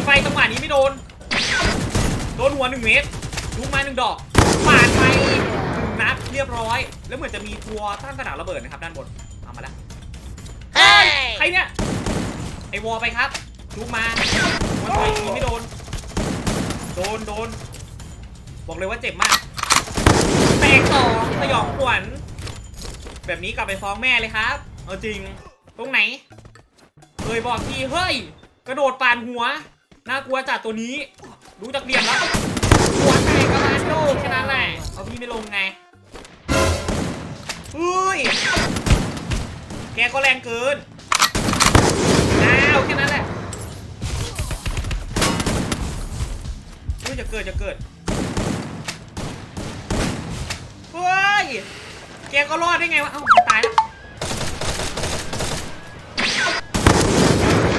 ดไฟจังหวะนี้ไม่โดน โดนหัวหนึ่งเมตรลูกไม้หนึ่งดอกปาดไปหนึ่งนัดเรียบร้อย แล้วเหมือนจะมีทัวร์ตั้งสนามระเบิดนะครับด้านบนเอามาแล้วเฮ้ยใครเนี่ยไอวอลไปครับลูกมาหัวไฟยิงไม่โดน โดนโดน บอกเลยว่าเจ็บมากแตกสองสยองขวัญแบบนี้กลับไปฟ้องแม่เลยครับ เอาจริง ตรงไหน เคยบอกทีเฮ้ย กระโดดปานหัว น่ากลัวจัดตัวนี้ดูจากเหลี่ยมแล้วหัวแตกกระบาลโดแค่นั้นแหละเอาพี่ไม่ลงไงเฮ้ยแกก็แรงเกินอ้าวแค่นั้นแหละอุ้ยจะเกิดจะเกิดเฮ้ยแกก็รอดได้ไงวะเอ้าตายแล้ว